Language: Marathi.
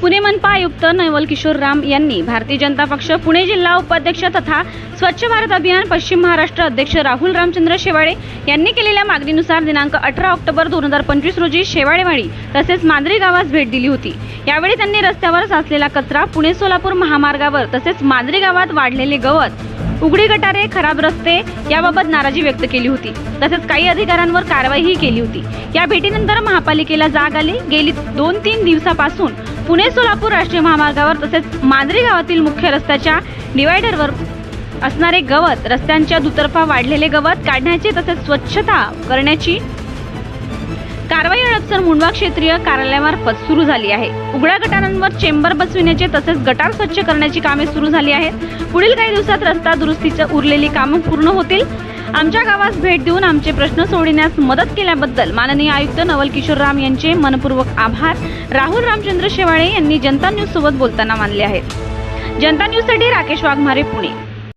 पुणे मनपा आयुक्त नवल किशोर राम यांनी भारतीय जनता पक्ष पुणे जिल्हा उपाध्यक्ष तथा स्वच्छ भारत अभियान पश्चिम महाराष्ट्र अध्यक्ष राहुल रामचंद्र शेवाळे यांनी केलेल्या मागणीनुसार दिनांक अठरा ऑक्टोबर दोन हजार पंचवीस रोजी शेवाळेवाडी तसेच मांजरी गावास भेट दिली होती. यावेळी त्यांनी रस्त्यावर साचलेला कचरा पुणे सोलापूर महामार्गावर तसेच मांजरी गावात वाढलेले गवत उघडी गटारे खराब रस्ते याबाबत नाराजी व्यक्त केली होती. तसेच काही अधिकाऱ्यांवर कारवाईही केली होती. या भेटीनंतर महापालिकेला जाग आली. गेली दोन तीन दिवसापासून पुणे सोलापूर राष्ट्रीय महामार्गावर तसेच मांजरी गावातील मुख्य रस्त्याच्या डिवायडरवर असणारे गवत रस्त्यांच्या दुतर्फा वाढलेले गवत काढण्याची तसेच स्वच्छता करण्याची कारवाई अडपसर मुंडवा क्षेत्रीय कार्यालयामार्फत सुरू झाली आहे. उघड्या गटारांवर चेंबर बसविण्याचे तसेच गटार स्वच्छ करण्याची कामे सुरू झाली आहेत. पुढील काही दिवसात रस्ता दुरुस्तीचं उरलेली कामं पूर्ण होतील. आमच्या गावास भेट देऊन आमचे प्रश्न सोडविण्यास मदत केल्याबद्दल माननीय आयुक्त नवल किशोर राम यांचे मनपूर्वक आभार. राहुल रामचंद्र शेवाळे यांनी जनता न्यूज सोबत बोलताना मानले आहेत. जनता न्यूजसाठी राकेश वाघमारे पुणे.